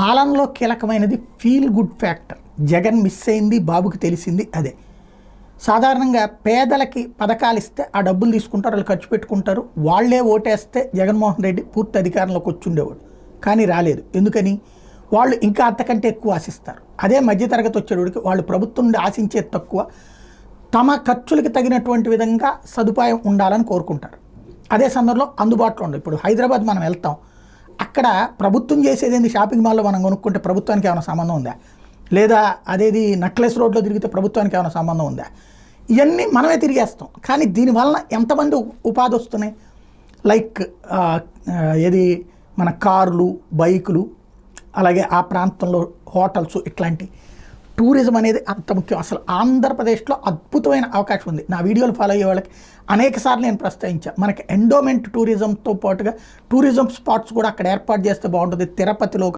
పాలనలో కీలకమైనది feel good factor. Jagan miss అయింది బాబుకి తెలిసింది అదే. సాధారణంగా పేదలకి పథకాలు ఇస్తే ఆ డబ్బులు తీసుకుంటారు వాళ్ళు ఖర్చు పెట్టుకుంటారు. వాళ్ళే ఓటేస్తే జగన్మోహన్ రెడ్డి పూర్తి అధికారంలోకి వచ్చి ఉండేవాడు కానీ రాలేదు. ఎందుకని? వాళ్ళు ఇంకా అంతకంటే ఎక్కువ ఆశిస్తారు. అదే మధ్యతరగతి వచ్చేవాడికి వాళ్ళు ప్రభుత్వం నుండి ఆశించేది తక్కువ. తమ ఖర్చులకు తగినటువంటి విధంగా సదుపాయం ఉండాలని కోరుకుంటారు. అదే సందర్భంలో అందుబాటులో ఉండదు ఇప్పుడు హైదరాబాద్ మనం వెళ్తాం. అక్కడ ప్రభుత్వం చేసేదేంది షాపింగ్ మాల్లో మనం కొనుక్కుంటే ప్రభుత్వానికి ఏమైనా సంబంధం ఉందా? లేదా అదేది నక్లెస్ రోడ్లో తిరిగితే ప్రభుత్వానికి ఏమైనా సంబంధం ఉందా? ఇవన్నీ మనమే తిరిగేస్తాం. కానీ దీనివలన ఎంతమంది ఉపాధి వస్తున్నాయి? లైక్ ఏది మన కార్లు బైకులు అలాగే ఆ ప్రాంతంలో హోటల్స్ ఇట్లాంటి టూరిజం అనేది అంత ముఖ్యం. అసలు ఆంధ్రప్రదేశ్లో అద్భుతమైన అవకాశం ఉంది. నా వీడియోలు ఫాలో అయ్యే వాళ్ళకి అనేక సార్లు నేను ప్రస్తావించాను మనకి ఎండోమెంట్ టూరిజంతో పాటుగా టూరిజం స్పాట్స్ కూడా అక్కడ ఏర్పాటు చేస్తే బాగుంటుంది. తిరుపతిలో